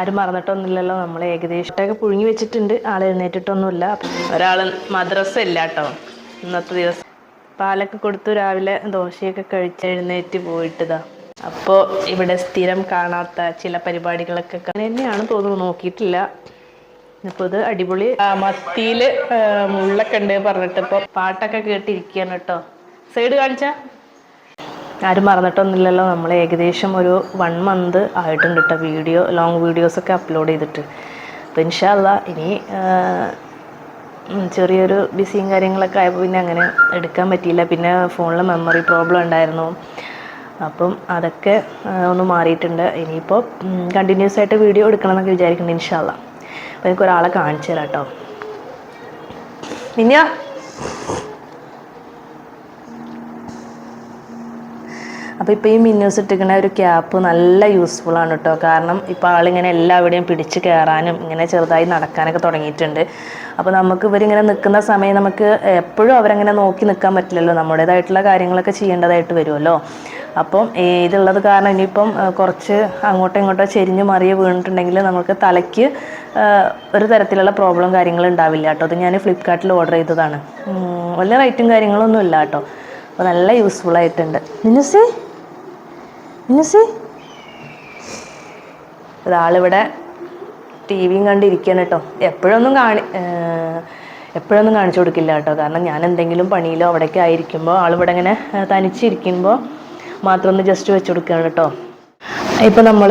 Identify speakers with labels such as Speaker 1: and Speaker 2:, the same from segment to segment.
Speaker 1: ആരും മറന്നിട്ടൊന്നുമില്ലല്ലോ. നമ്മൾ ഏകദേശമൊക്കെ പുഴുങ്ങി വെച്ചിട്ടുണ്ട്. ആൾ എഴുന്നേറ്റിട്ടൊന്നുമില്ല. ഒരാൾ മദ്രസ ഇല്ല കേട്ടോ ഇന്നത്തെ ദിവസം. പാലൊക്കെ കൊടുത്തു രാവിലെ ദോശയൊക്കെ കഴിച്ച് എഴുന്നേറ്റ് പോയിട്ടതാ. അപ്പോൾ ഇവിടെ സ്ഥിരം കാണാത്ത ചില പരിപാടികളൊക്കെ അങ്ങനെ തന്നെയാണ് തോന്നുന്നു. നോക്കിയിട്ടില്ല. ഇപ്പോൾ ഇത് അടിപൊളി മത്തിയിൽ മുള്ളൊക്കെ ഉണ്ട് പറഞ്ഞിട്ട് ഇപ്പോൾ പാട്ടൊക്കെ കേട്ടിരിക്കുകയാണ് കേട്ടോ. സൈഡ് കാണിച്ചാ? ആരും മറന്നിട്ടൊന്നുമില്ലല്ലോ. നമ്മൾ ഏകദേശം ഒരു വൺ മന്ത് ആയിട്ടുണ്ട് കേട്ടോ വീഡിയോ ലോങ് വീഡിയോസൊക്കെ അപ്ലോഡ് ചെയ്തിട്ട്. അപ്പോൾ ഇൻഷാല്ല ഇനി ചെറിയൊരു ബിസിയും കാര്യങ്ങളൊക്കെ ആയപ്പോൾ പിന്നെ അങ്ങനെ എടുക്കാൻ പറ്റിയില്ല. പിന്നെ ഫോണിൽ മെമ്മറി പ്രോബ്ലം ഉണ്ടായിരുന്നു. അപ്പം അതൊക്കെ ഒന്ന് മാറിയിട്ടുണ്ട്. ഇനിയിപ്പോൾ കണ്ടിന്യൂസ് ആയിട്ട് വീഡിയോ എടുക്കണം എന്നൊക്കെ വിചാരിക്കുന്നുണ്ട് ഇൻഷാല്ല അപ്പോൾ എനിക്ക് ഒരാളെ കാണിച്ചു തരാം കേട്ടോ മിനിയാ? അപ്പോൾ ഇപ്പോൾ ഈ മിന്നൂസ് ഇട്ടിരിക്കുന്ന ഒരു ക്യാപ്പ് നല്ല യൂസ്ഫുൾ ആണ് കേട്ടോ കാരണം ഇപ്പോൾ ആളിങ്ങനെ എല്ലാവിടെയും പിടിച്ച് കയറാനും ഇങ്ങനെ ചെറുതായി നടക്കാനൊക്കെ തുടങ്ങിയിട്ടുണ്ട്. അപ്പോൾ നമുക്ക് ഇവരിങ്ങനെ നിൽക്കുന്ന സമയം നമുക്ക് എപ്പോഴും അവരങ്ങനെ നോക്കി നിൽക്കാൻ പറ്റില്ലല്ലോ. നമ്മുടേതായിട്ടുള്ള കാര്യങ്ങളൊക്കെ ചെയ്യേണ്ടതായിട്ട് വരുമല്ലോ. അപ്പം ഇതുള്ളത് കാരണം ഇനിയിപ്പം കുറച്ച് അങ്ങോട്ടോ ഇങ്ങോട്ടോ ചെരിഞ്ഞ് മറിയ വീണിട്ടുണ്ടെങ്കിൽ നമുക്ക് തലയ്ക്ക് ഒരു തരത്തിലുള്ള പ്രോബ്ലം കാര്യങ്ങളും ഉണ്ടാവില്ല കേട്ടോ അത് ഞാൻ ഫ്ലിപ്കാർട്ടിൽ ഓർഡർ ചെയ്തതാണ്. വലിയ റേറ്റും കാര്യങ്ങളൊന്നും ഇല്ല കേട്ടോ അപ്പോൾ നല്ല യൂസ്ഫുൾ ആയിട്ടുണ്ട്. മിനുസി മിനുസി ഒരാളിവിടെ ടി വിയും കണ്ടിരിക്കുകയാണ് കേട്ടോ. എപ്പോഴൊന്നും കാണി എപ്പോഴൊന്നും കാണിച്ചു കൊടുക്കില്ല കേട്ടോ. കാരണം ഞാൻ എന്തെങ്കിലും പണിയിലോ അവിടെയൊക്കെ ആയിരിക്കുമ്പോൾ ആളിവിടെ ഇങ്ങനെ തനിച്ചിരിക്കുമ്പോൾ മാത്രം ഒന്ന് ജസ്റ്റ് വെച്ച് കൊടുക്കുകയാണ് കേട്ടോ. ഇപ്പോൾ നമ്മൾ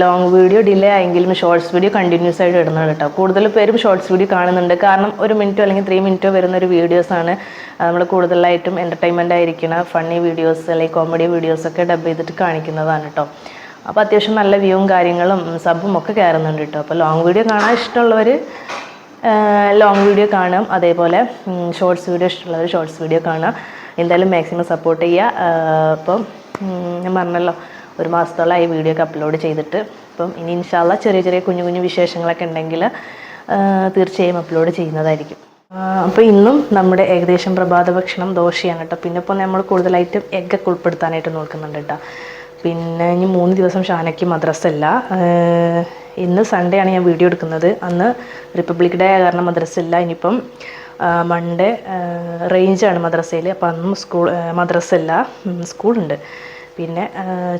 Speaker 1: ലോങ് വീഡിയോ ഡിലേ ആയെങ്കിലും ഷോർട്സ് വീഡിയോ കണ്ടിന്യൂസ് ആയിട്ട് ഇടുന്നതാണ് കേട്ടോ. കൂടുതൽ പേരും ഷോർട്സ് വീഡിയോ കാണുന്നുണ്ട്. കാരണം ഒരു മിനിറ്റോ അല്ലെങ്കിൽ ത്രീ മിനിറ്റോ വരുന്ന ഒരു വീഡിയോസാണ് നമ്മൾ കൂടുതലായിട്ടും എന്റർടൈൻമെന്റ് ആയിരിക്കുന്ന ഫണ്ണി വീഡിയോസ് അല്ലെങ്കിൽ കോമഡി വീഡിയോസൊക്കെ ഡബ് ചെയ്തിട്ട് കാണിക്കുന്നതാണ് കേട്ടോ അപ്പോൾ അത്യാവശ്യം നല്ല വ്യൂവും കാര്യങ്ങളും സബും ഒക്കെ കയറുന്നുണ്ട് കേട്ടോ അപ്പോൾ ലോങ് വീഡിയോ കാണാൻ ഇഷ്ടമുള്ളവർ ലോങ് വീഡിയോ കാണാം. അതേപോലെ ഷോർട്സ് വീഡിയോ ഇഷ്ടമുള്ളവർ ഷോർട്സ് വീഡിയോ കാണാം എന്തായാലും മാക്സിമം സപ്പോർട്ട് ചെയ്യുക. അപ്പം ഞാൻ പറഞ്ഞല്ലോ. ഒരു മാസത്തോളമായി വീഡിയോ ഒക്കെ അപ്ലോഡ് ചെയ്തിട്ട്. അപ്പം ഇനി ഇൻഷാല്ല ചെറിയ ചെറിയ കുഞ്ഞു കുഞ്ഞു വിശേഷങ്ങളൊക്കെ ഉണ്ടെങ്കിൽ തീർച്ചയായും അപ്ലോഡ് ചെയ്യുന്നതായിരിക്കും. അപ്പോൾ ഇന്നും നമ്മുടെ ഏകദേശം പ്രഭാത ഭക്ഷണം ദോശയാണ് കേട്ടോ. പിന്നെ ഇപ്പോൾ നമ്മൾ കൂടുതലായിട്ട് എഗ്ഗൊക്കെ ഉൾപ്പെടുത്താനായിട്ട് നോക്കുന്നുണ്ട് കേട്ടോ. പിന്നെ ഇനി മൂന്ന് ദിവസം ഷാനയ്ക്ക് മദ്രസ ഇല്ല ഇന്ന് സൺഡേ ആണ് ഞാൻ വീഡിയോ എടുക്കുന്നത്. അന്ന് റിപ്പബ്ലിക് ഡേ ആയ കാരണം മദ്രസ ഇല്ല ഇനിയിപ്പം മൺഡേ റേഞ്ചാണ് മദ്രസയിൽ അപ്പോൾ അന്നും സ്കൂൾ മദ്രസ ഇല്ല സ്കൂളുണ്ട് പിന്നെ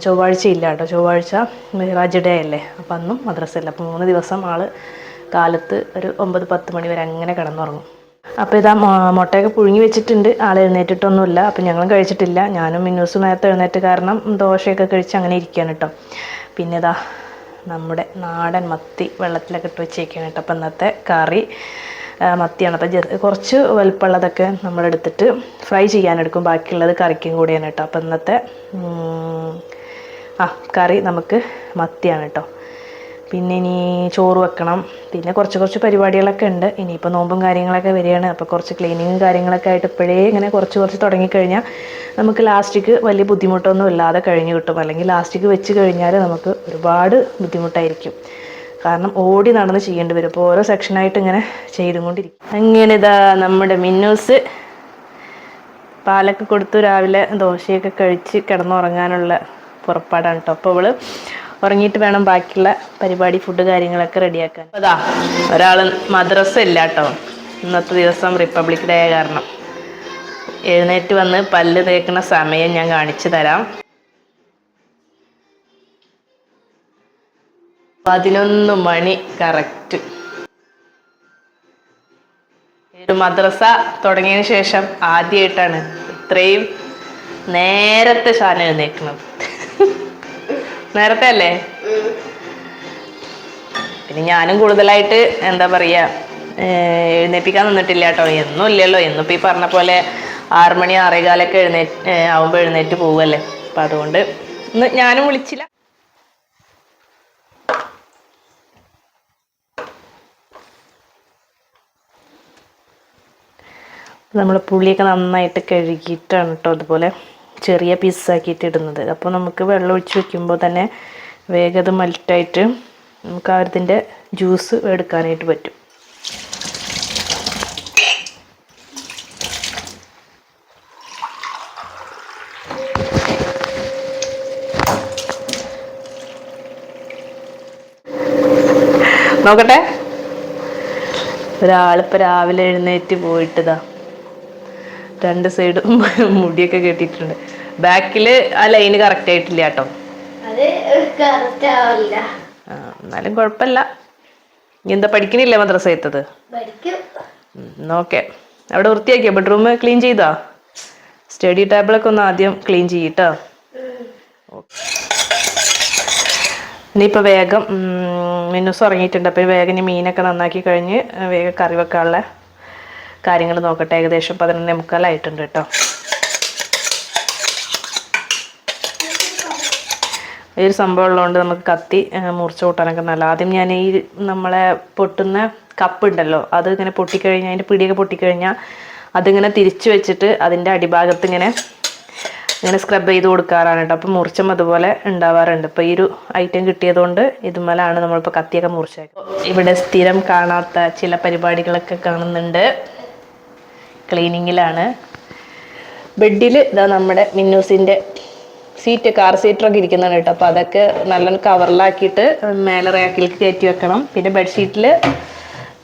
Speaker 1: ചൊവ്വാഴ്ച ഇല്ല കേട്ടോ. ചൊവ്വാഴ്ച മെഹ്റാജ് ഡേ അല്ലേ? അപ്പം അന്നും മദ്രസ ഇല്ല അപ്പോൾ മൂന്ന് ദിവസം ആൾ കാലത്ത് ഒരു ഒമ്പത് പത്ത് മണി വരെ അങ്ങനെ കിടന്നുറങ്ങും. അപ്പോൾ ഇതാ മുട്ടയൊക്കെ പുഴുങ്ങി വെച്ചിട്ടുണ്ട്. ആൾ എഴുന്നേറ്റിട്ടൊന്നുമില്ല. അപ്പം ഞങ്ങളും കഴിച്ചിട്ടില്ല. ഞാനും മിന്നൂസും നേരത്തെ എഴുന്നേറ്റ് കാരണം ദോശയൊക്കെ കഴിച്ച് അങ്ങനെ ഇരിക്കുകയാണ് കേട്ടോ. പിന്നെ ഇതാ നമ്മുടെ നാടൻ മത്തി വെള്ളത്തിലൊക്കെ ഇട്ട് വെച്ചേക്കാണ് കേട്ടോ. അപ്പം ഇന്നത്തെ കറി മത്തിയാണ്. അപ്പം കുറച്ച് വലുപ്പമുള്ളതൊക്കെ നമ്മളെടുത്തിട്ട് ഫ്രൈ ചെയ്യാനെടുക്കും. ബാക്കിയുള്ളത് കറിക്കും കൂടിയാണ് കേട്ടോ. അപ്പം ഇന്നത്തെ ആ കറി നമുക്ക് മത്തിയാണ് കേട്ടോ. പിന്നെ ഇനി ചോറ് വെക്കണം. പിന്നെ കുറച്ച് കുറച്ച് പരിപാടികളൊക്കെ ഉണ്ട്. ഇനിയിപ്പോൾ നോമ്പും കാര്യങ്ങളൊക്കെ വരികയാണ്. അപ്പോൾ കുറച്ച് ക്ലീനിങ്ങും കാര്യങ്ങളൊക്കെ ആയിട്ട് ഇപ്പോഴേ ഇങ്ങനെ കുറച്ച് കുറച്ച് തുടങ്ങിക്കഴിഞ്ഞാൽ നമുക്ക് ലാസ്റ്റിക്ക് വലിയ ബുദ്ധിമുട്ടൊന്നും ഇല്ലാതെ കഴിഞ്ഞ് കിട്ടും. അല്ലെങ്കിൽ ലാസ്റ്റിക്ക് വെച്ച് കഴിഞ്ഞാൽ നമുക്ക് ഒരുപാട് ബുദ്ധിമുട്ടായിരിക്കും. കാരണം ഓടി നടന്ന് ചെയ്യേണ്ടി വരും. അപ്പോൾ ഓരോ സെക്ഷനായിട്ട് ഇങ്ങനെ ചെയ്തുകൊണ്ടിരിക്കും. അങ്ങനെ ഇതാ നമ്മുടെ മിന്നൂസ് പാലൊക്കെ കൊടുത്തു. രാവിലെ ദോശയൊക്കെ കഴിച്ച് കിടന്നുറങ്ങാനുള്ള പുറപ്പാടാണ് കേട്ടോ. അപ്പോൾ അവൾ ഉറങ്ങിയിട്ട് വേണം ബാക്കിയുള്ള പരിപാടി ഫുഡ് കാര്യങ്ങളൊക്കെ റെഡിയാക്കാൻ. അതാ ഒരാൾ മദ്രസ ഇല്ല കേട്ടോ. ഇന്നത്തെ ദിവസം റിപ്പബ്ലിക് ഡേ കാരണം. എഴുന്നേറ്റ് വന്ന് പല്ല് തേക്കുന്ന സമയം ഞാൻ കാണിച്ചു തരാം. പതിനൊന്ന് മണി കറക്റ്റ് ഒരു മദ്രസ തുടങ്ങിയതിന് ശേഷം ആദ്യമായിട്ടാണ് ഇത്രയും നേരത്തെ ഷാന എഴുന്നേക്കുന്നത് നേരത്തെ അല്ലേ? പിന്നെ ഞാനും കൂടുതലായിട്ട് എന്താ പറയുക എഴുന്നേൽപ്പിക്കാൻ നിന്നിട്ടില്ല കേട്ടോ. എന്നും ഇല്ലല്ലോ. എന്നിപ്പോൾ ഈ പറഞ്ഞ പോലെ ആറുമണി ആറേകാലൊക്കെ എഴുന്നേറ്റ് ആവുമ്പോൾ എഴുന്നേറ്റ് പോവുമല്ലേ അപ്പം അതുകൊണ്ട് ഇന്ന് ഞാനും വിളിച്ചില്ല. നമ്മൾ പുളിയൊക്കെ നന്നായിട്ട് കഴുകിയിട്ടാണ് കേട്ടോ അതുപോലെ ചെറിയ പീസാക്കിയിട്ട് ഇടുന്നത്. അപ്പോൾ നമുക്ക് വെള്ളം ഒഴിച്ച് വെക്കുമ്പോൾ തന്നെ വേഗത മൽറ്റായിട്ട് നമുക്ക് ആ ഇതിന്റെ ജ്യൂസ് എടുക്കാനായിട്ട് പറ്റും. നോക്കട്ടെ? ഒരാളിപ്പോൾ രാവിലെ എഴുന്നേറ്റ് പോയിട്ടതാ. രണ്ട് സൈഡും മുടിയൊക്കെ കെട്ടിയിട്ടുണ്ട്. ബാക്കിൽ ആ ലൈന് കറക്റ്റ് ആയിട്ടില്ല കേട്ടോ. എന്നാലും കുഴപ്പമില്ല. ഇനി എന്താ പഠിക്കണില്ലേ മദ്രസ എത്തത് ഓക്കെ അവിടെ വൃത്തിയാക്കിയോ? ബെഡ്റൂം ക്ലീൻ ചെയ്താ? സ്റ്റഡി ടേബിളൊക്കെ ഒന്ന് ആദ്യം ക്ലീൻ ചെയ്യട്ടോ. ഇനിയിപ്പോൾ വേഗം മിനുസ് ഉറങ്ങിയിട്ടുണ്ട്. അപ്പോൾ വേഗം ഇനി മീനൊക്കെ നന്നാക്കി കഴിഞ്ഞ് വേഗം കറി വെക്കാനുള്ള കാര്യങ്ങൾ നോക്കട്ടെ. ഏകദേശം പതിനൊന്നേ മുക്കാലായിട്ടുണ്ട് കേട്ടോ. ഈ ഒരു സംഭവം ഉള്ളതുകൊണ്ട് നമുക്ക് കത്തി മുറിച്ച് കൂട്ടാനൊക്കെ നല്ല. ആദ്യം ഞാൻ ഈ നമ്മളെ പൊട്ടുന്ന കപ്പ് ഉണ്ടല്ലോ അത് ഇങ്ങനെ പൊട്ടിക്കഴിഞ്ഞാൽ അതിന്റെ പിടിയൊക്കെ പൊട്ടിക്കഴിഞ്ഞാൽ അതിങ്ങനെ തിരിച്ചു വെച്ചിട്ട് അതിന്റെ അടിഭാഗത്ത് ഇങ്ങനെ ഇങ്ങനെ സ്ക്രബ് ചെയ്ത് കൊടുക്കാറാണ് കേട്ടോ. അപ്പം മുറിച്ചും അതുപോലെ ഉണ്ടാവാറുണ്ട്. ഇപ്പോൾ ഈ ഒരു ഐറ്റം കിട്ടിയതുകൊണ്ട് ഇതുമലാണ് നമ്മളിപ്പോൾ കത്തിയൊക്കെ മുറിച്ചേക്കുന്നത്. ഇവിടെ സ്ഥിരം കാണാത്ത ചില പരിപാടികളൊക്കെ കാണുന്നുണ്ട്. ക്ലീനിങ്ങിലാണ്. ബെഡിൽ ഇതാ നമ്മുടെ മിന്നൂസിന്റെ സീറ്റ് കാർ സീറ്ററൊക്കെ ഇരിക്കുന്നതാണ് കേട്ടോ. അപ്പോൾ അതൊക്കെ നല്ലൊരു കവറിലാക്കിയിട്ട് മേലെ റാക്കിലേക്ക് കയറ്റി വെക്കണം. പിന്നെ ബെഡ്ഷീറ്റിൽ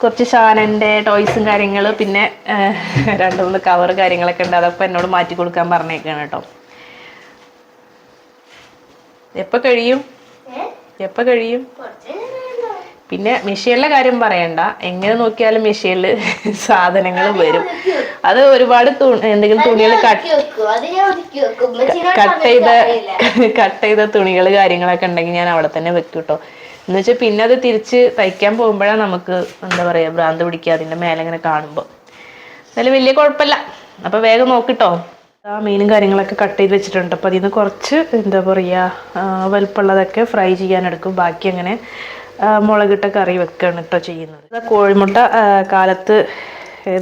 Speaker 1: കുറച്ച് ഷാനന്റെ ടോയ്സും കാര്യങ്ങൾ പിന്നെ രണ്ട് മൂന്ന് കവർ കാര്യങ്ങളൊക്കെ ഉണ്ട്. അതൊക്കെ എന്നോട് മാറ്റി കൊടുക്കാൻ പറഞ്ഞേക്കാണ് കേട്ടോ. എപ്പോൾ കഴിയും? എപ്പോൾ കഴിയും? പിന്നെ മെഷീനിലെ കാര്യം പറയണ്ട. എങ്ങനെ നോക്കിയാലും മെഷീനിൽ സാധനങ്ങൾ വരും. അത് ഒരുപാട് എന്തെങ്കിലും തുണികൾ കട്ട് ചെയ്ത കട്ട് ചെയ്ത തുണികൾ കാര്യങ്ങളൊക്കെ ഉണ്ടെങ്കിൽ ഞാൻ അവിടെ തന്നെ വെക്കും കേട്ടോ എന്ന് വെച്ചാൽ പിന്നെ അത് തിരിച്ച് തയ്ക്കാൻ പോകുമ്പോഴാണ് നമുക്ക് എന്താ പറയുക ഭ്രാന്ത് പിടിക്കുക. അതിന്റെ മേലെ ഇങ്ങനെ കാണുമ്പോൾ എന്നാലും വലിയ കുഴപ്പമില്ല. അപ്പോൾ വേഗം നോക്കിട്ടോ. ആ മീനും കാര്യങ്ങളൊക്കെ കട്ട് ചെയ്ത് വെച്ചിട്ടുണ്ട്. അപ്പോൾ അതിൽ നിന്ന് കുറച്ച് എന്താ പറയുക വലുപ്പമുള്ളതൊക്കെ ഫ്രൈ ചെയ്യാൻ എടുക്കും. ബാക്കി അങ്ങനെ മുളകിട്ട കറി വെക്കുകയാണ് കേട്ടോ ചെയ്യുന്നത്. കോഴിമുട്ട കാലത്ത്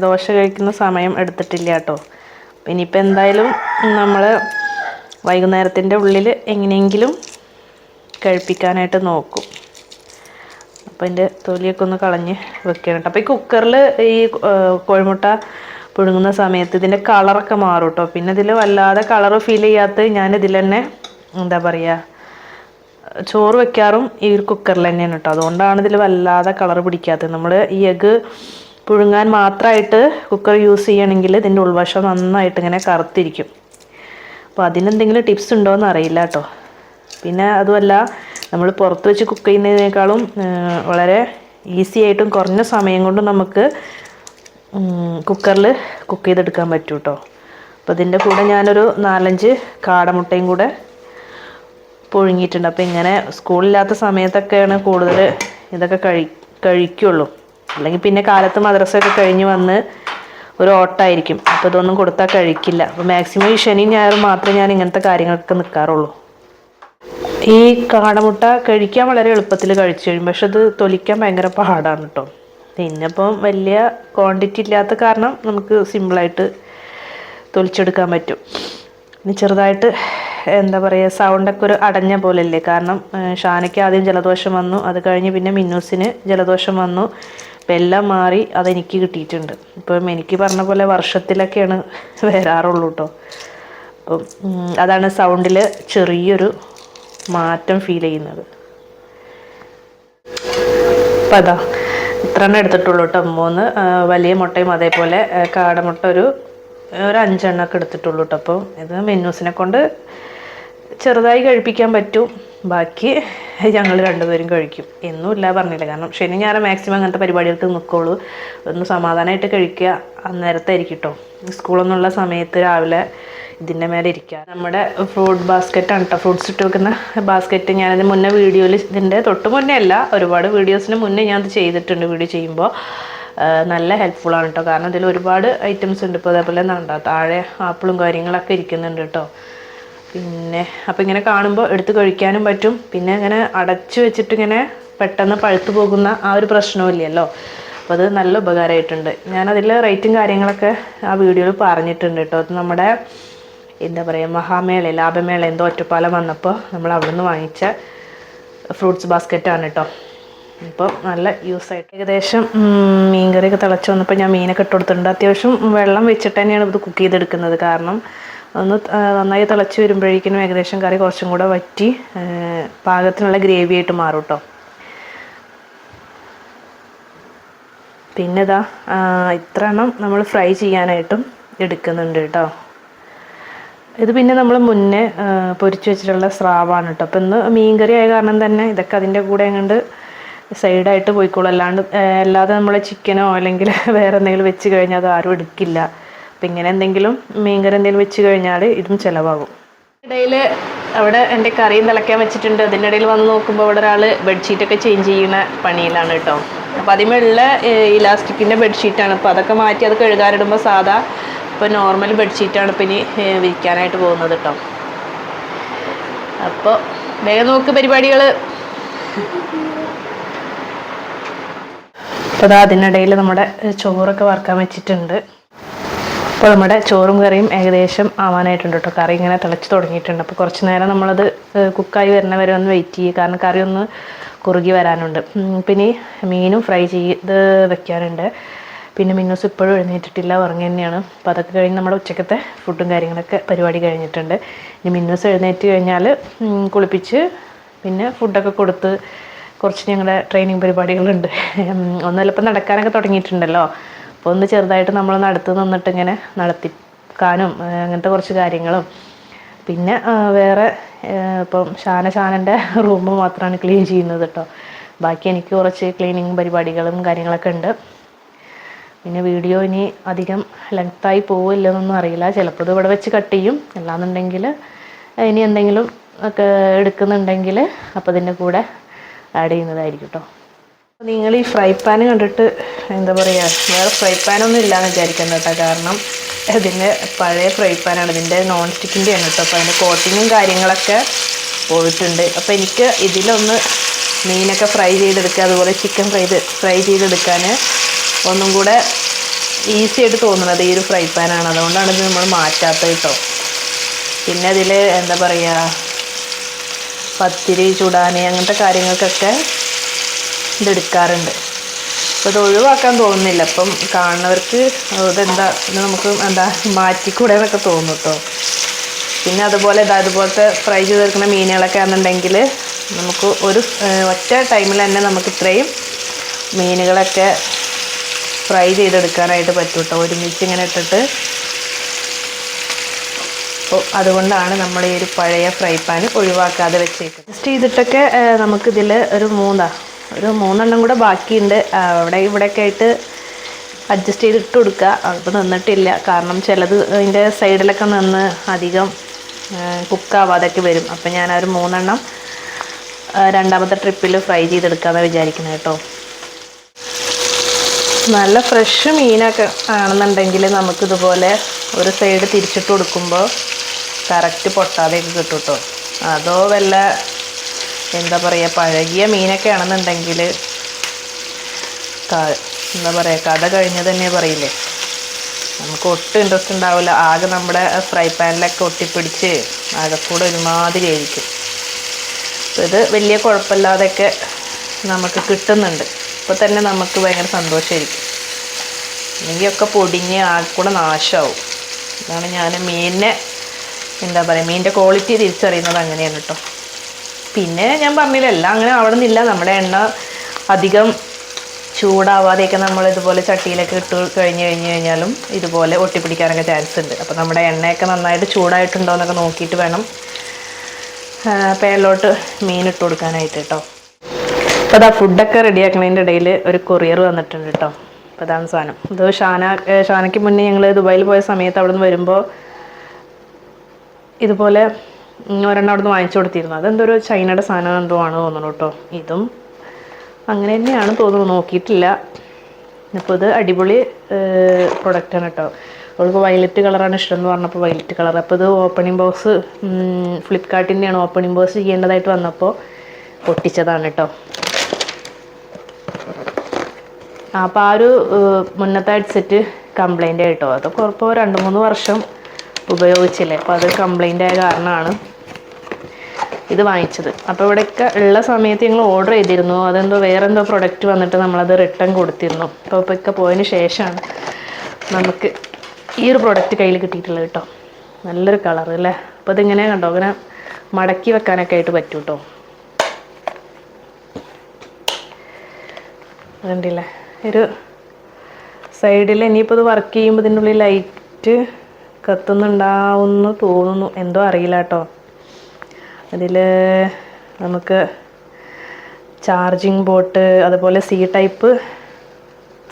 Speaker 1: ദോശ കഴിക്കുന്ന സമയം എടുത്തിട്ടില്ല കേട്ടോ ഇനിയിപ്പോൾ എന്തായാലും നമ്മൾ വൈകുന്നേരത്തിന്റെ ഉള്ളിൽ എങ്ങനെയെങ്കിലും കഴിപ്പിക്കാനായിട്ട് നോക്കും. അപ്പോൾ അതിന്റെ തൊലിയൊക്കെ ഒന്ന് കളഞ്ഞ് വെക്കണം അപ്പോൾ ഈ കുക്കറിൽ ഈ കോഴിമുട്ട പുഴുങ്ങുന്ന സമയത്ത് ഇതിന്റെ കളറൊക്കെ മാറും കേട്ടോ പിന്നെ ഇതിൽ വല്ലാതെ കളർ ഫീൽ ചെയ്യാത്ത ഞാൻ ഇതിൽ തന്നെ എന്താ പറയുക ചോറ് വെക്കാറും ഈ ഒരു കുക്കറിൽ തന്നെയാണ് കേട്ടോ. അതുകൊണ്ടാണ് ഇതിൽ വല്ലാതെ കളർ പിടിക്കാത്തത്. നമ്മൾ ഈ എഗ്ഗ് പുഴുങ്ങാൻ മാത്രമായിട്ട് കുക്കർ യൂസ് ചെയ്യണമെങ്കിൽ ഇതിന്റെ ഉൾവശം നന്നായിട്ട് ഇങ്ങനെ കറുത്തിരിക്കും. അപ്പോൾ അതിനെന്തെങ്കിലും ടിപ്സ് ഉണ്ടോ എന്ന് അറിയില്ല കേട്ടോ. പിന്നെ അതുമല്ല നമ്മൾ പുറത്ത് വെച്ച് കുക്ക് ചെയ്യുന്നതിനേക്കാളും വളരെ ഈസി ആയിട്ടും കുറഞ്ഞ സമയം കൊണ്ട് നമുക്ക് കുക്കറിൽ കുക്ക് ചെയ്തെടുക്കാൻ പറ്റും കേട്ടോ. അപ്പോൾ ഇതിന്റെ കൂടെ ഞാനൊരു നാലഞ്ച് കാടമുട്ടയും കൂടെ പുഴുങ്ങിയിട്ടുണ്ട്. അപ്പോൾ ഇങ്ങനെ സ്കൂളില്ലാത്ത സമയത്തൊക്കെയാണ് കൂടുതൽ ഇതൊക്കെ കഴി കഴിക്കുള്ളൂ. അല്ലെങ്കിൽ പിന്നെ കാലത്ത് മദ്രസയൊക്കെ കഴിഞ്ഞ് വന്ന് ഒരു ഓട്ടായിരിക്കും. അപ്പോൾ ഇതൊന്നും കൊടുത്താൽ കഴിക്കില്ല. അപ്പോൾ മാക്സിമം ഈ ശനി ഞായറും മാത്രമേ ഞാൻ ഇങ്ങനത്തെ കാര്യങ്ങളൊക്കെ നിൽക്കാറുള്ളൂ ഈ കാടമുട്ട കഴിക്കാൻ വളരെ എളുപ്പത്തിൽ കഴിച്ചു കഴിയും. പക്ഷെ അത് തൊലിക്കാൻ ഭയങ്കര പാടാണ് കേട്ടോ പിന്നിപ്പം വലിയ ക്വാണ്ടിറ്റി ഇല്ലാത്ത കാരണം നമുക്ക് സിമ്പിളായിട്ട് തൊലിച്ചെടുക്കാൻ പറ്റും. ഇനി ചെറുതായിട്ട് എന്താ പറയുക സൗണ്ടൊക്കെ ഒരു അടഞ്ഞ പോലെയല്ലേ കാരണം ഷാനയ്ക്ക് ആദ്യം ജലദോഷം വന്നു അത് കഴിഞ്ഞ് പിന്നെ മിന്നൂസിന് ജലദോഷം വന്നു. അപ്പം എല്ലാം മാറി അതെനിക്ക് കിട്ടിയിട്ടുണ്ട്. ഇപ്പം എനിക്ക് പറഞ്ഞ പോലെ വർഷത്തിലൊക്കെയാണ് വരാറുള്ളൂ കേട്ടോ അപ്പം അതാണ് സൗണ്ടിൽ ചെറിയൊരു മാറ്റം ഫീൽ ചെയ്യുന്നത്. അപ്പം അതാ ഇത്ര എടുത്തിട്ടുള്ളൂ കേട്ടോ മൂന്ന്. വലിയ മുട്ടയും അതേപോലെ കാടമുട്ട ഒരു ഒരു അഞ്ചെണ്ണമൊക്കെ എടുത്തിട്ടുള്ളൂ കേട്ടോ അപ്പോൾ ഇത് മെന്നൂസിനെ കൊണ്ട് ചെറുതായി കഴിപ്പിക്കാൻ പറ്റും. ബാക്കി ഞങ്ങൾ രണ്ടുപേരും കഴിക്കും. എന്നുമില്ല പറഞ്ഞില്ല. കാരണം ശനി ഞായർ മാക്സിമം അങ്ങനത്തെ പരിപാടികൾക്ക് നിൽക്കുള്ളൂ ഒന്ന് സമാധാനമായിട്ട് കഴിക്കുക. അന്നേരത്തായിരിക്കും കേട്ടോ സ്കൂളൊന്നുള്ള സമയത്ത് രാവിലെ ഇതിന്റെ മേലെ ഇരിക്കുക. നമ്മുടെ ഫ്രൂട്ട് ബാസ്ക്കറ്റാണ് കേട്ടോ ഫ്രൂട്ട്സ് ഇട്ട് വെക്കുന്ന ബാസ്ക്കറ്റ് ഞാനത് മുന്നേ വീഡിയോയിൽ ഇതിന്റെ തൊട്ട് മുന്നേ അല്ല ഒരുപാട് വീഡിയോസിന് മുന്നേ ഞാനത് ചെയ്തിട്ടുണ്ട് വീഡിയോ ചെയ്യുമ്പോൾ. നല്ല ഹെൽപ്ഫുള്ളാണ് കേട്ടോ കാരണം ഇതിൽ ഒരുപാട് ഐറ്റംസ് ഉണ്ട്. ഇപ്പോൾ അതേപോലെ എന്താ താഴെ ആപ്പിളും കാര്യങ്ങളൊക്കെ ഇരിക്കുന്നുണ്ട് കേട്ടോ പിന്നെ അപ്പോൾ ഇങ്ങനെ കാണുമ്പോൾ എടുത്ത് കഴിക്കാനും പറ്റും. പിന്നെ ഇങ്ങനെ അടച്ചു വെച്ചിട്ട് ഇങ്ങനെ പെട്ടെന്ന് പഴുത്തു പോകുന്ന ആ ഒരു പ്രശ്നമില്ലല്ലോ അപ്പോൾ അത് നല്ല ഉപകാരമായിട്ടുണ്ട് ഞാനതിൽ റേറ്റും കാര്യങ്ങളൊക്കെ ആ വീഡിയോയിൽ പറഞ്ഞിട്ടുണ്ട് കേട്ടോ അത് നമ്മുടെ എന്താ പറയുക മഹാമേള ലാഭമേള എന്തോ ഒറ്റപ്പാലം വന്നപ്പോൾ നമ്മൾ അവിടെ നിന്ന് വാങ്ങിച്ച ഫ്രൂട്ട്സ് ബാസ്ക്കറ്റാണ് കേട്ടോ ഇപ്പോൾ നല്ല യൂസ് ആയിട്ട് ഏകദേശം മീൻകറിയൊക്കെ തിളച്ച് വന്നപ്പോൾ ഞാൻ മീനൊക്കെ ഇട്ട് കൊടുത്തിട്ടുണ്ട്. അത്യാവശ്യം വെള്ളം വെച്ചിട്ട് തന്നെയാണ് ഇത് കുക്ക് ചെയ്തെടുക്കുന്നത്. കാരണം ഒന്ന് നന്നായി തിളച്ച് വരുമ്പോഴേക്കിനും ഏകദേശം കറി കുറച്ചും കൂടെ വറ്റി പാകത്തിനുള്ള ഗ്രേവി ആയിട്ട് മാറും കേട്ടോ പിന്നെ ഇതാ ഇത്ര എണ്ണം നമ്മൾ ഫ്രൈ ചെയ്യാനായിട്ടും എടുക്കുന്നുണ്ട് കേട്ടോ ഇത് പിന്നെ നമ്മൾ മുന്നേ പൊരിച്ച് വെച്ചിട്ടുള്ള സ്രാവാണ് കേട്ടോ അപ്പം ഇന്ന് മീൻകറി ആയ കാരണം തന്നെ ഇതൊക്കെ അതിന്റെ കൂടെ അങ്ങോട്ട് സൈഡായിട്ട് പോയിക്കോളും. അല്ലാണ്ട് അല്ലാതെ നമ്മൾ ചിക്കനോ അല്ലെങ്കിൽ വേറെ എന്തെങ്കിലും വെച്ച് കഴിഞ്ഞാൽ അത് ആരും എടുക്കില്ല. അപ്പം ഇങ്ങനെ എന്തെങ്കിലും മീൻകറി എന്തെങ്കിലും വെച്ച് കഴിഞ്ഞാൽ ഇതും ചിലവാകും. ഇടയിൽ അവിടെ എന്റെ കറിയും തിളയ്ക്കാൻ വെച്ചിട്ടുണ്ട്. അതിന്റെ ഇടയിൽ വന്ന് നോക്കുമ്പോൾ അവിടെ ഒരാൾ ബെഡ്ഷീറ്റൊക്കെ ചേഞ്ച് ചെയ്യുന്ന പണിയിലാണ് കേട്ടോ അപ്പോൾ അതിമുള്ള ഇലാസ്റ്റിക്കിന്റെ ബെഡ്ഷീറ്റാണ് അപ്പോൾ അതൊക്കെ മാറ്റി അത് കഴുകാറിടുമ്പോൾ സാധാ ഇപ്പോൾ നോർമൽ ബെഡ്ഷീറ്റാണ് ഇപ്പം ഇനി വിരിക്കാനായിട്ട് പോകുന്നത് കേട്ടോ അപ്പോൾ വേഗം നോക്ക് പരിപാടികൾ അപ്പോൾ അതാ അതിനിടയിൽ നമ്മുടെ ചോറൊക്കെ വറുക്കാൻ വെച്ചിട്ടുണ്ട്. അപ്പോൾ നമ്മുടെ ചോറും കറിയും ഏകദേശം ആവാനായിട്ടുണ്ട് കേട്ടോ. കറി ഇങ്ങനെ തിളച്ച് തുടങ്ങിയിട്ടുണ്ട്. അപ്പോൾ കുറച്ച് നേരം നമ്മളത് കുക്കായി വരുന്ന വരെ ഒന്ന് വെയിറ്റ് ചെയ്യുക കാരണം കറി ഒന്ന് കുറുകി വരാനുണ്ട്. പിന്നെ മീനും ഫ്രൈ ചെയ്ത് വെക്കാനുണ്ട്. പിന്നെ മിന്നൂസ് ഇപ്പോഴും എഴുന്നേറ്റിട്ടില്ല ഉറങ്ങി തന്നെയാണ്. അപ്പോൾ അതൊക്കെ കഴിഞ്ഞ് നമ്മുടെ ഉച്ചക്കത്തെ ഫുഡും കാര്യങ്ങളൊക്കെ പരിപാടി കഴിഞ്ഞിട്ടുണ്ട്. ഇനി മിന്നൂസ് എഴുന്നേറ്റ് കഴിഞ്ഞാൽ കുളിപ്പിച്ച് പിന്നെ ഫുഡൊക്കെ കൊടുത്ത് കുറച്ച് ഞങ്ങളുടെ ട്രെയിനിങ് പരിപാടികളുണ്ട്. ഒന്നല്ലപ്പം നടക്കാനൊക്കെ തുടങ്ങിയിട്ടുണ്ടല്ലോ. അപ്പോൾ ഒന്ന് ചെറുതായിട്ട് നമ്മളൊന്ന് അടുത്ത് നിന്നിട്ട് ഇങ്ങനെ നടത്തിക്കാനും അങ്ങനത്തെ കുറച്ച് കാര്യങ്ങളും. പിന്നെ വേറെ ഇപ്പം ഷാന ഷാനന്റെ റൂം മാത്രമാണ് ക്ലീൻ ചെയ്യുന്നത് കേട്ടോ ബാക്കി എനിക്ക് കുറച്ച് ക്ലീനിങ് പരിപാടികളും കാര്യങ്ങളൊക്കെ ഉണ്ട്. പിന്നെ വീഡിയോ ഇനി അധികം ലെങ്ത്തായി പോവില്ലെന്നൊന്നും അറിയില്ല. ചിലപ്പോൾ ഇത് ഇവിടെ വെച്ച് കട്ട് ചെയ്യും. അല്ലാന്നുണ്ടെങ്കിൽ ഇനി എന്തെങ്കിലും ഒക്കെ എടുക്കുന്നുണ്ടെങ്കിൽ അപ്പോൾ ഇതിന്റെ കൂടെ ആഡ് ചെയ്യുന്നതായിരിക്കും കേട്ടോ നിങ്ങൾ ഈ ഫ്രൈ പാൻ കണ്ടിട്ട് എന്താ പറയുക വേറെ ഫ്രൈ പാനൊന്നും ഇല്ലയെന്ന് വിചാരിക്കുന്നത് കേട്ടോ കാരണം ഇതിന്റെ പഴയ ഫ്രൈ പാനാണ് ഇതിന്റെ നോൺ സ്റ്റിക്കിന്റെ ആണ് കേട്ടോ അപ്പോൾ അതിന്റെ കോട്ടിങ്ങും കാര്യങ്ങളൊക്കെ പോയിട്ടുണ്ട്. അപ്പോൾ എനിക്ക് ഇതിലൊന്ന് മീനൊക്കെ ഫ്രൈ ചെയ്തെടുക്കുക അതുപോലെ ചിക്കൻ ഫ്രൈ ഫ്രൈ ചെയ്തെടുക്കാൻ ഒന്നും കൂടെ ഈസി ആയിട്ട് തോന്നുന്നത് ഈ ഒരു ഫ്രൈ പാനാണ് അതുകൊണ്ടാണ് ഇത് നമ്മൾ മാറ്റാത്തത് കേട്ടോ പിന്നെ അതിൽ എന്താ പറയുക പത്തിരി ചുടാൻ അങ്ങനത്തെ കാര്യങ്ങൾക്കൊക്കെ ഇതെടുക്കാറുണ്ട്. അപ്പോൾ ഇത് ഒഴിവാക്കാൻ തോന്നുന്നില്ല. അപ്പം കാണുന്നവർക്ക് ഇതെന്താ ഇത് നമുക്ക് എന്താ മാറ്റിക്കൂടെ എന്നൊക്കെ തോന്നും കേട്ടോ പിന്നെ അതുപോലെ ഇതാ ഇതുപോലത്തെ ഫ്രൈ ചെയ്തെടുക്കുന്ന മീനുകളൊക്കെ ആണെന്നുണ്ടെങ്കിൽ നമുക്ക് ഒരു ഒറ്റ ടൈമിൽ തന്നെ നമുക്ക് ഇത്രയും മീനുകളൊക്കെ ഫ്രൈ ചെയ്തെടുക്കാനായിട്ട് പറ്റും കേട്ടോ ഒരുമിച്ച് ഇങ്ങനെ ഇട്ടിട്ട് അപ്പോൾ അതുകൊണ്ടാണ് നമ്മൾ ഈ ഒരു പഴയ ഫ്രൈ പാൻ ഒഴിവാക്കാതെ വെച്ചേക്കുന്നത്. ജസ്റ്റ് ചെയ്തിട്ടൊക്കെ നമുക്കിതിൽ ഒരു മൂന്നാ ഒരു മൂന്നെണ്ണം കൂടെ ബാക്കിയുണ്ട്. അവിടെ ഇവിടെയൊക്കെ ആയിട്ട് അഡ്ജസ്റ്റ് ചെയ്തിട്ട് കൊടുക്കുക. അതിപ്പോൾ നിന്നിട്ടില്ല. കാരണം ചിലത് അതിന്റെ സൈഡിലൊക്കെ നിന്ന് അധികം കുക്കാവാതൊക്കെ വരും. അപ്പോൾ ഞാൻ ഒരു മൂന്നെണ്ണം രണ്ടാമത്തെ ട്രിപ്പിൽ ഫ്രൈ ചെയ്തെടുക്കാമെന്ന് വിചാരിക്കുന്നത് കേട്ടോ. നല്ല ഫ്രഷ് മീനൊക്കെ ആണെന്നുണ്ടെങ്കിൽ നമുക്കിതുപോലെ ഒരു സൈഡ് തിരിച്ചിട്ട് കൊടുക്കുമ്പോൾ കറക്റ്റ് പൊട്ടാതെയൊക്കെ കിട്ടും കേട്ടോ അതോ വല്ല എന്താ പറയുക പഴകിയ മീനൊക്കെ ആണെന്നുണ്ടെങ്കിൽ എന്താ പറയുക കഥ കഴിഞ്ഞ് തന്നെ പറയില്ലേ. നമുക്ക് ഒട്ടും ഇൻട്രസ്റ്റ് ഉണ്ടാവില്ല. ആകെ നമ്മുടെ ഫ്രൈ പാനിലൊക്കെ ഒട്ടിപ്പിടിച്ച് ആകെക്കൂടെ കൂടെ ഒരുമാതിരി ആയിരിക്കും. അപ്പോൾ ഇത് വലിയ കുഴപ്പമില്ലാതെയൊക്കെ നമുക്ക് കിട്ടുന്നുണ്ട്. ഇപ്പോൾ തന്നെ നമുക്ക് ഭയങ്കര സന്തോഷമായിരിക്കും. അല്ലെങ്കിൽ ഒക്കെ പൊടിഞ്ഞ് ആകെക്കൂടെ കൂടെ നാശമാവും. അതാണ് ഞാൻ മീനിനെ എന്താ പറയുക മീനിന്റെ ക്വാളിറ്റി തിരിച്ചറിയുന്നത് അങ്ങനെയാണ് കേട്ടോ പിന്നെ ഞാൻ പറഞ്ഞില്ല എല്ലാം അങ്ങനെ ആവണമെന്നില്ല. നമ്മുടെ എണ്ണ അധികം ചൂടാവാതെയൊക്കെ നമ്മൾ ഇതുപോലെ ചട്ടിയിലൊക്കെ ഇട്ട് കഴിഞ്ഞ് കഴിഞ്ഞ് കഴിഞ്ഞാലും ഇതുപോലെ ഒട്ടിപ്പിടിക്കാനൊക്കെ ചാൻസ് ഉണ്ട്. അപ്പോൾ നമ്മുടെ എണ്ണയൊക്കെ നന്നായിട്ട് ചൂടായിട്ടുണ്ടോ എന്നൊക്കെ നോക്കിയിട്ട് വേണം പേരിലോട്ട് മീൻ ഇട്ട് കൊടുക്കാനായിട്ട് കേട്ടോ അപ്പോൾ അതാ ഫുഡൊക്കെ റെഡിയാക്കുന്നതിന്റെ ഇടയിൽ ഒരു കൊറിയർ വന്നിട്ടുണ്ട് കേട്ടോ അപ്പോൾ അതാണ് സാധനം. ഇത് ഷാന ഷാനയ്ക്ക് മുന്നേ ഞങ്ങൾ ദുബായിൽ പോയ സമയത്ത് അവിടെ നിന്ന് വരുമ്പോൾ ഇതുപോലെ ഒരെണ്ണം അവിടെ നിന്ന് വാങ്ങിച്ചു കൊടുത്തിരുന്നു. അതെന്തോ ഒരു ചൈനയുടെ സാധനം എന്തോ ആണ് തോന്നുന്നു കേട്ടോ ഇതും. അങ്ങനെ തന്നെയാണ് തോന്നുന്നു നോക്കിയിട്ടില്ല. അപ്പോൾ ഇത് അടിപൊളി പ്രൊഡക്റ്റാണ് കേട്ടോ. അവൾക്ക് വയലറ്റ് കളറാണ് ഇഷ്ടം എന്ന് പറഞ്ഞപ്പോൾ വയലറ്റ് കളർ അപ്പോൾ ഇത് ഓപ്പണിംഗ് ബോക്സ് ഫ്ലിപ്കാർട്ടിന്റെയാണ് ഓപ്പണിംഗ് ബോക്സ് ചെയ്യേണ്ടതായിട്ട് വന്നപ്പോൾ പൊട്ടിച്ചതാണ് കേട്ടോ. അപ്പോൾ ആ ഒരു മുന്നത്തെ ഹെഡ്സെറ്റ് കംപ്ലൈന്റ് ആയിട്ടോ അത് കുറപ്പോൾ രണ്ട് മൂന്ന് വർഷം ഉപയോഗിച്ചില്ലേ. അപ്പോൾ അത് കംപ്ലൈന്റ് ആയ കാരണമാണ് ഇത് വാങ്ങിച്ചത്. അപ്പോൾ ഇവിടെയൊക്കെ ഉള്ള സമയത്ത് ഞങ്ങൾ ഓർഡർ ചെയ്തിരുന്നു. അതെന്തോ വേറെ എന്തോ പ്രൊഡക്റ്റ് വന്നിട്ട് നമ്മളത് റിട്ടേൺ കൊടുത്തിരുന്നു. അപ്പോൾ ഇപ്പോൾ ഒക്കെ പോയതിന് ശേഷമാണ് നമുക്ക് ഈ ഒരു പ്രൊഡക്റ്റ് കയ്യിൽ കിട്ടിയിട്ടുള്ളത് കേട്ടോ. നല്ലൊരു കളർ അല്ലേ? അപ്പോൾ ഇതിങ്ങനെ കണ്ടോ? ഇങ്ങനെ മടക്കി വെക്കാനൊക്കെ ആയിട്ട് പറ്റും കേട്ടോ കണ്ടില്ലേ? ഒരു സൈഡിൽ ഇനിയിപ്പോൾ ഇത് വർക്ക് ചെയ്യുമ്പോൾ ഇതിന്റെ ഉള്ളിൽ ലൈറ്റ് കത്തുന്നുണ്ടാവുമെന്ന് തോന്നുന്നു. എന്തോ അറിയില്ല കേട്ടോ അതിൽ നമുക്ക് ചാർജിങ് ബോട്ട് അതുപോലെ സി ടൈപ്പ്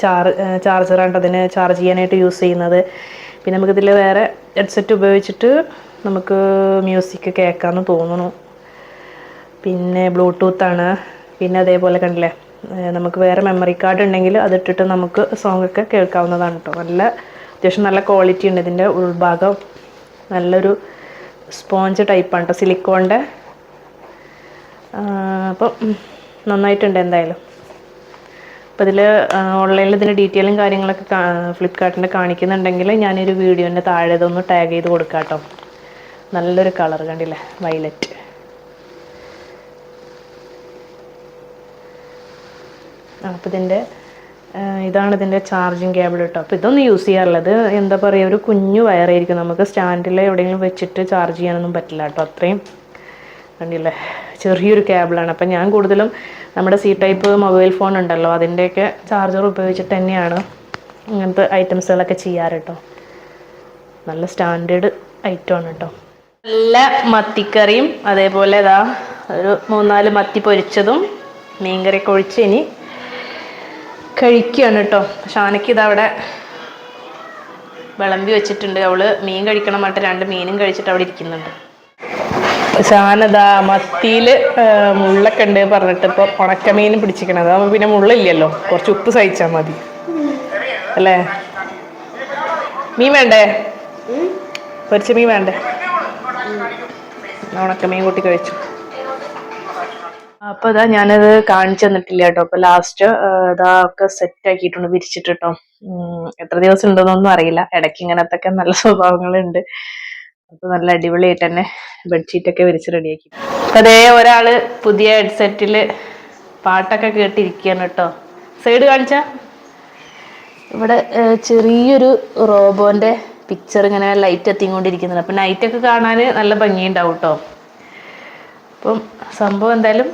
Speaker 1: ചാർ ചാർജറാണ് അതിന് ചാർജ് ചെയ്യാനായിട്ട് യൂസ് ചെയ്യുന്നത്. പിന്നെ നമുക്കിതിൽ വേറെ ഹെഡ്സെറ്റ് ഉപയോഗിച്ചിട്ട് നമുക്ക് മ്യൂസിക് കേൾക്കാമെന്ന് തോന്നുന്നു. പിന്നെ ബ്ലൂടൂത്താണ്. പിന്നെ അതേപോലെ കണ്ടില്ലേ നമുക്ക് വേറെ മെമ്മറി കാർഡ് ഉണ്ടെങ്കിൽ അതിട്ടിട്ട് നമുക്ക് സോങ്ങൊക്കെ കേൾക്കാവുന്നതാണ് കേട്ടോ നല്ല അത്യാവശ്യം നല്ല ക്വാളിറ്റി ഉണ്ട്. ഇതിന്റെ ഉൾഭാഗം നല്ലൊരു സ്പോഞ്ച് ടൈപ്പാണ് കേട്ടോ സിലിക്കോണിന്റെ അപ്പം നന്നായിട്ടുണ്ട് എന്തായാലും. അപ്പോൾ ഇതിൽ ഓൺലൈനിൽ ഇതിന്റെ ഡീറ്റെയിലും കാര്യങ്ങളൊക്കെ ഫ്ലിപ്കാർട്ടിന്റെ കാണിക്കുന്നുണ്ടെങ്കിൽ ഞാനൊരു വീഡിയോന്റെ താഴെ ഇതൊന്ന് ടാഗ് ചെയ്ത് കൊടുക്കാം കേട്ടോ നല്ലൊരു കളർ കണ്ടില്ലേ? വയലറ്റ് അപ്പോൾ ഇതിന്റെ ഇതാണ് ഇതിന്റെ ചാർജിങ് കേബിൾ കേട്ടോ അപ്പോൾ ഇതൊന്നും യൂസ് ചെയ്യാറുള്ളത് എന്താ പറയുക ഒരു കുഞ്ഞു വയറായിരിക്കും നമുക്ക് സ്റ്റാൻഡിൽ എവിടെയെങ്കിലും വെച്ചിട്ട് ചാർജ് ചെയ്യാനൊന്നും പറ്റില്ല കേട്ടോ അത്രയും. കണ്ടില്ലേ? ചെറിയൊരു കേബിളാണ് അപ്പം ഞാൻ കൂടുതലും നമ്മുടെ സി ടൈപ്പ് മൊബൈൽ ഫോൺ ഉണ്ടല്ലോ അതിന്റെയൊക്കെ ചാർജർ ഉപയോഗിച്ചിട്ട് തന്നെയാണ് ഇങ്ങനത്തെ ഐറ്റംസുകളൊക്കെ ചെയ്യാറ് കേട്ടോ. നല്ല സ്റ്റാൻഡേർഡ് ഐറ്റമാണ് കേട്ടോ. നല്ല മത്തിക്കറിയും അതേപോലെ ഇതാ ഒരു മൂന്നാൽ മത്തി പൊരിച്ചതും മീൻകറിയൊക്കെ ഒഴിച്ച് ഇനി കഴിക്കുകയാണ് കേട്ടോ ഷാനയ്ക്ക് ഇതവിടെ വിളമ്പി വെച്ചിട്ടുണ്ട്. അവൾ മീൻ കഴിക്കണം പറഞ്ഞിട്ട് രണ്ട് മീനും കഴിച്ചിട്ട് അവിടെ ഇരിക്കുന്നുണ്ട്. ശാനതാ മത്തിയിൽ മുള്ളൊക്കെ ഉണ്ട് പറഞ്ഞിട്ട് ഇപ്പോൾ ഉണക്കമീൻ പിടിച്ചിരിക്കണത്. അതാകുമ്പോൾ പിന്നെ മുള്ളില്ലല്ലോ. കുറച്ച് ഉപ്പ് സഹിച്ചാൽ മതി. അല്ലേ? മീൻ വേണ്ടേ? പൊരിച്ച മീൻ വേണ്ടേ? ഉണക്കമീൻ കൂട്ടി കഴിച്ചു. അപ്പൊ ഇതാ ഞാനത് കാണിച്ചു തന്നിട്ടില്ല കേട്ടോ. അപ്പൊ ലാസ്റ്റ് ഇതാ ഒക്കെ സെറ്റ് ആക്കിയിട്ടുണ്ട് വിരിച്ചിട്ട് കേട്ടോ എത്ര ദിവസം ഉണ്ടെന്നൊന്നും അറിയില്ല. ഇടയ്ക്ക് ഇങ്ങനത്തൊക്കെ നല്ല സ്വഭാവങ്ങളുണ്ട്. അപ്പൊ നല്ല അടിപൊളിയായിട്ട് തന്നെ ബെഡ്ഷീറ്റ് ഒക്കെ വിരിച്ച് റെഡിയാക്കി അപ്പൊ അതേ ഒരാൾ പുതിയ ഹെഡ്സെറ്റിൽ പാട്ടൊക്കെ കേട്ടിരിക്കുകയാണ് കേട്ടോ. സൈഡ് കാണിച്ച? ഇവിടെ ചെറിയൊരു റോബോന്റെ പിക്ചർ ഇങ്ങനെ ലൈറ്റ് എത്തിക്കൊണ്ടിരിക്കുന്നുണ്ട്. അപ്പൊ നൈറ്റ് ഒക്കെ കാണാൻ നല്ല ഭംഗിയുണ്ടാവും കേട്ടോ. അപ്പം സംഭവം എന്തായാലും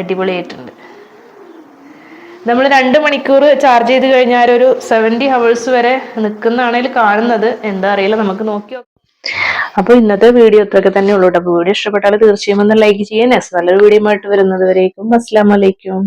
Speaker 1: അടിപൊളിയായിട്ടുണ്ട്. നമ്മൾ രണ്ട് മണിക്കൂർ ചാർജ് ചെയ്ത് കഴിഞ്ഞാൽ ഒരു സെവന്റി ഹവേഴ്സ് വരെ നിൽക്കുന്നതാണെങ്കിൽ കാണുന്നത്. എന്താ അറിയില്ല നമുക്ക് നോക്കി അപ്പൊ അപ്പോൾ ഇന്നത്തെ വീഡിയോ ഇത്രയൊക്കെ തന്നെ ഉള്ളൂ കേട്ടോ. വീഡിയോ ഇഷ്ടപ്പെട്ടാൽ തീർച്ചയായും ഒന്ന് ലൈക്ക് ചെയ്യാൻ. നല്ലൊരു വീഡിയോ ആയിട്ട് വരുന്നത് വരേക്കും. അസ്സാം വലൈക്കും